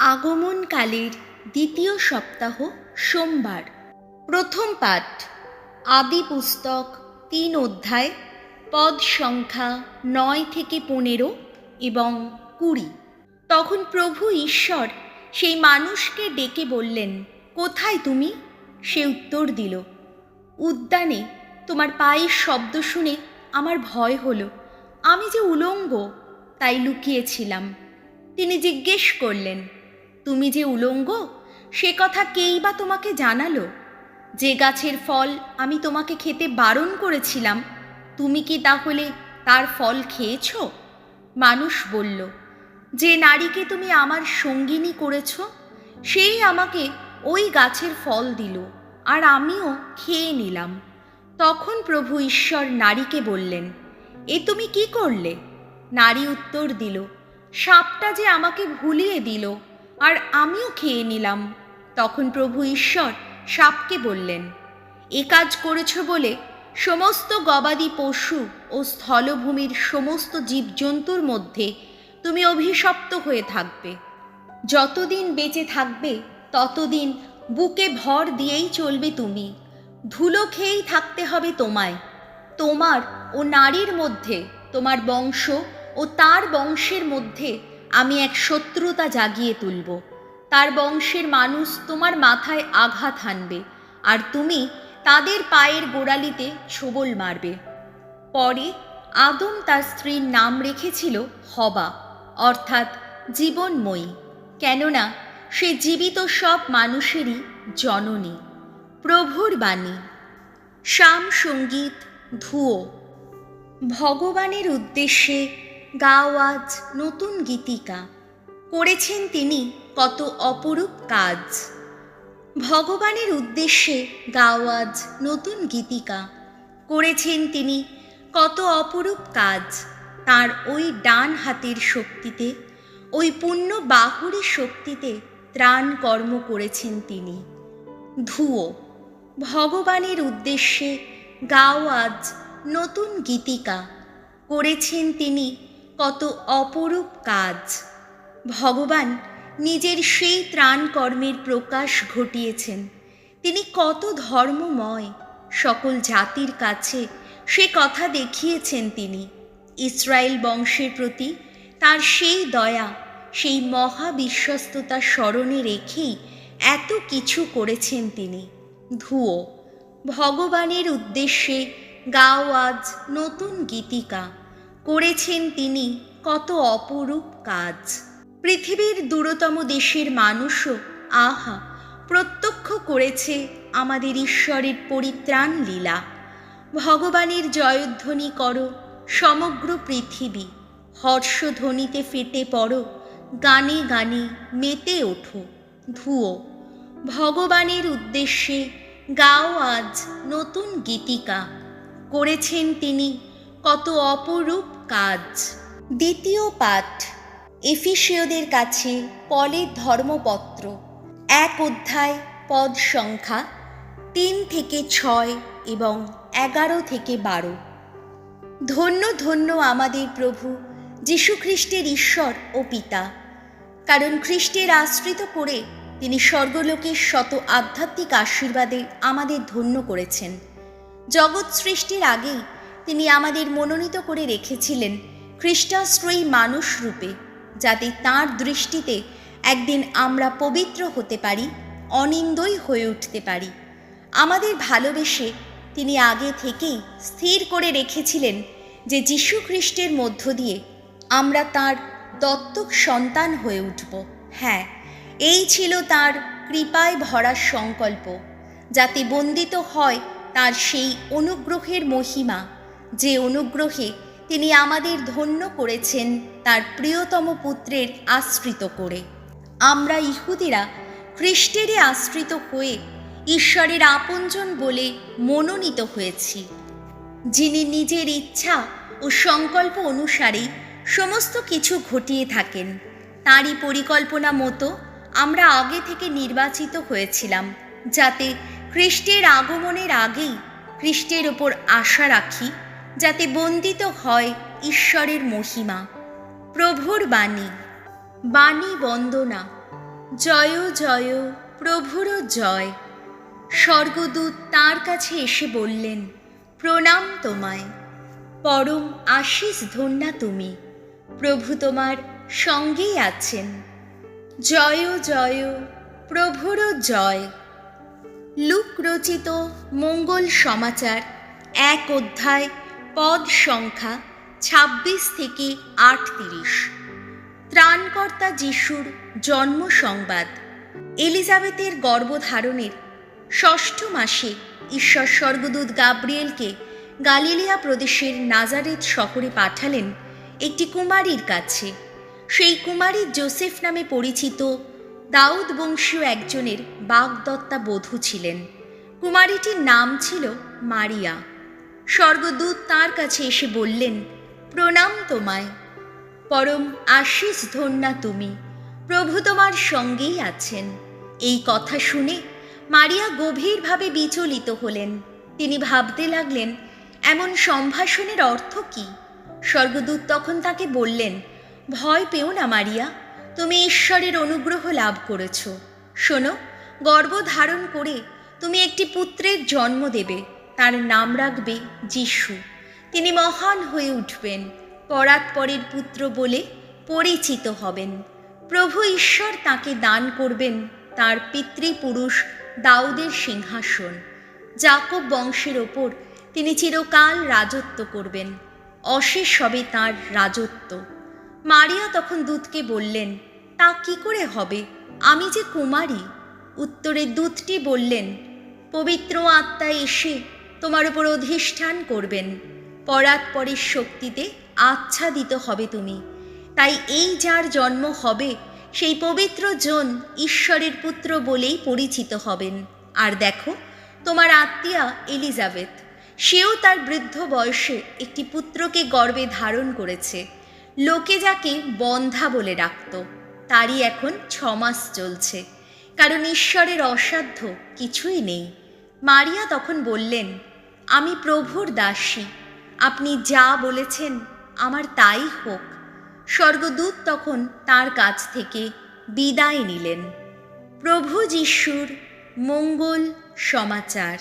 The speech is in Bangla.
আগমনকালের দ্বিতীয় সপ্তাহ সোমবার। প্রথম পাঠ, আদি পুস্তক তিন অধ্যায়, পদ সংখ্যা নয় থেকে পনেরো এবং কুড়ি। তখন প্রভু ঈশ্বর সেই মানুষকে ডেকে বললেন, কোথায় তুমি? সে উত্তর দিল, উদ্যানে। তোমার পায়ের শব্দ শুনে আমার ভয় হলো। আমি যে উলঙ্গ, তাই লুকিয়েছিলাম। তিনি জিজ্ঞেস করলেন তুমি যে উলঙ্গ, সে কথা কেই বা তোমাকে জানালো? যে গাছের ফল আমি তোমাকে খেতে বারণ করেছিলাম, তুমি কি তাহলে তার ফল খেয়েছ? মানুষ বলল, যে নারীকে তুমি আমার সঙ্গিনী করেছ, সেই আমাকে ওই গাছের ফল দিল, আর আমিও খেয়ে নিলাম। তখন প্রভু ঈশ্বর নারীকে বললেন, এ তুমি কি করলে? নারী উত্তর দিল, সাপটা যে আমাকে ভুলিয়ে দিল আর আমিও খেয়ে নিলাম। তখন প্রভু ঈশ্বর সাপকে বললেন, এ কাজ করেছ বলে সমস্ত গবাদি পশু ও স্থলভূমির সমস্ত জীবজন্তুর মধ্যে তুমি অভিশপ্ত হয়ে থাকবে। যতদিন বেঁচে থাকবে, ততদিন বুকে ভর দিয়েই চলবে তুমি। ধুলো খেয়েই থাকতে হবে তোমায়। তোমার ও নারীর মধ্যে, তোমার বংশ ও তার বংশের মধ্যে আমি এক শত্রুতা জাগিয়ে তুলব। তার বংশের মানুষ তোমার মাথায় আঘাত হানবে, আর তুমি তাদের পায়ের গোড়ালিতে ছোবল মারবে। পরে আদম তার স্ত্রীর নাম রেখেছিল হবা, অর্থাৎ জীবনময়ী, কেননা সে জীবিত সব মানুষেরই জননী, প্রভুর বাণী। শাম সংগীত ধুয়ো। ভগবানের উদ্দেশ্যে গাও আজ নতুন গীতিকা। করেছেন তিনি কত অপরূপ কাজ। ভগবানের উদ্দেশ্যে গাও আজ নতুন গীতিকা। করেছেন তিনি কত অপরূপ কাজ। তার ওই ডান হাতের শক্তিতে, ওই পুণ্য বাহুরের শক্তিতে ত্রাণ কর্ম করেছেন তিনি। ধুয়ো ভগবানের উদ্দেশ্যে গাও আজ নতুন গীতিকা। করেছেন তিনি কত অপরূপ কাজ। ভগবান নিজের সেই ত্রাণ কর্মের প্রকাশ ঘটিয়েছেন। তিনি কত ধর্মময়, সকল জাতির কাছে সে কথা দেখিয়েছেন তিনি। ইসরায়েল বংশের প্রতি তার সেই দয়া, সেই মহাবিশ্বস্ততা স্মরণে রেখেই এত কিছু করেছেন তিনি। ধুয়ো ভগবানের উদ্দেশ্যে গাও আজ নতুন গীতিকা। করেছেন তিনি কত অপরূপ কাজ। পৃথিবীর দূরতম দেশের মানুষও আহা, প্রত্যক্ষ করেছে আমাদের ঈশ্বরের পরিত্রাণ লীলা। ভগবানের জয়ধ্বনি করো সমগ্র পৃথিবী, হর্ষধ্বনিতে ফেটে পড়ো, গানে গানে মেতে ওঠো ধুয়ো ভগবানের উদ্দেশ্যে গাও আজ নতুন গীতিকা, করেছেন তিনি কত অপরূপ কাজ। দ্বিতীয় পাঠ, এফিসীয়দের কাছে পলের ধর্মপত্র। এক অধ্যায়, পদ সংখ্যা তিন থেকে ছয় এবং এগারো থেকে বারো। ধন্য ধন্য আমাদের প্রভু যীশুখ্রিস্টের ঈশ্বর ও পিতা। কারণ খ্রিস্টের আশ্রিত করে তিনি স্বর্গলোকের শত আধ্যাত্মিক আশীর্বাদে আমাদের ধন্য করেছেন। জগৎ সৃষ্টির আগেই তিনি আমাদের মনোনীত করে রেখেছিলেন খ্রিস্টাশ্রয়ী মানুষ রূপে, যাতে তাঁর দৃষ্টিতে একদিন আমরা পবিত্র হতে পারি, অনিন্দই হয়ে উঠতে পারি। আমাদের ভালোবেসে তিনি আগে থেকেই স্থির করে রেখেছিলেন যে যীশু খ্রিস্টের মধ্য দিয়ে আমরা তার দত্তক সন্তান হয়ে উঠব। হ্যাঁ এই ছিল তার কৃপায় ভরা সংকল্প, যাতে বন্দিত হয় তার সেই অনুগ্রহের মহিমা। যে অনুগ্রহে তিনি আমাদের ধন্য করেছেন তার প্রিয়তম পুত্রের আশ্রিত করে। আমরা ইহুদিরা খ্রিস্টেরই আশ্রিত হয়ে ঈশ্বরের আপনজন বলে মনোনীত হয়েছি। যিনি নিজের ইচ্ছা ও সংকল্প অনুসারেই সমস্ত কিছু ঘটিয়ে থাকেন, তাঁরই পরিকল্পনা মতো আমরা আগে থেকে নির্বাচিত হয়েছিলাম, যাতে খ্রিস্টের আগমনের আগেই খ্রিস্টের ওপর আশা রাখি যাতে বন্দিত হয় ঈশ্বরের মহিমা। প্রভুর বাণী বাণী বন্দনা। জয় জয়, প্রভুর জয়। স্বর্গদূত তার কাছে এসে বললেন, প্রণাম তোমায়। পরম আশিস ধন্যা তুমি। প্রভু তোমার সঙ্গেই আছেন। জয় জয়, প্রভুর জয়। লুক রচিত মঙ্গল সমাচার এক অধ্যায় পদ সংখ্যা ছাব্বিশ থেকে আটত্রিশ। ত্রাণকর্তা যিশুর জন্ম সংবাদ। এলিজাবেথের গর্ভধারণের ষষ্ঠ মাসে ঈশ্বর স্বর্গদূত গাব্রিয়েলকে গালিলিয়া প্রদেশের নাজারেত শহরে পাঠালেন একটি কুমারীর কাছে। সেই কুমারী জোসেফ নামে পরিচিত দাউদ বংশীয় একজনের বাগদত্তা বধূ ছিলেন। কুমারীটির নাম ছিল মারিয়া। স্বর্গদূত তার কাছে এসে বললেন, প্রণাম তোমায়। পরম আশিস ধন্যা তুমি। প্রভু তোমার সঙ্গেই আছেন। এই কথা শুনে মারিয়া গভীরভাবে বিচলিত হলেন। তিনি ভাবতে লাগলেন, এমন সম্ভাষণের অর্থ কি? স্বর্গদূত তখন তাকে বললেন, ভয় পেও না মারিয়া, তুমি ঈশ্বরের অনুগ্রহ লাভ করেছ। শোনো গর্ভ ধারণ করে তুমি একটি পুত্রের জন্ম দেবে। তার নাম রাখবে যিশু। তিনি মহান হয়ে উঠবেন পরাৎপরের পুত্র বলে পরিচিত হবেন। প্রভু ঈশ্বর তাকে দান করবেন, তার পিতৃপুরুষ দাউদের সিংহাসন। জাকব বংশের ওপর তিনি চিরকাল রাজত্ব করবেন, অশেষ হবে তাঁর রাজত্ব। মারিয়া তখন দূতকে বললেন, তা কি করে হবে? আমি যে কুমারী। উত্তরে দূতটি বললেন, পবিত্র আত্মা এসে তোমার উপর অধিষ্ঠান করবেন। পরাৎপরের শক্তিতে আচ্ছাদিত হবে তুমি। তাই এই যার জন্ম হবে, সেই পবিত্র জন ঈশ্বরের পুত্র বলেই পরিচিত হবেন। আর দেখো, তোমার আত্মীয়া এলিজাবেথ, সেও তার বৃদ্ধ বয়সে একটি পুত্রকে গর্বে ধারণ করেছে। লোকে যাকে বন্ধা বলে ডাকত তারই এখন ছমাস চলছে। কারণ ঈশ্বরের অসাধ্য কিছুই নেই। মারিয়া তখন বললেন আমি প্রভুর দাসী। আপনি যা বলেছেন আমার তাই হোক। স্বর্গদূত তখন তার কাছ থেকে বিদায় নিলেন। প্রভু যিশুর মঙ্গল সমাচার।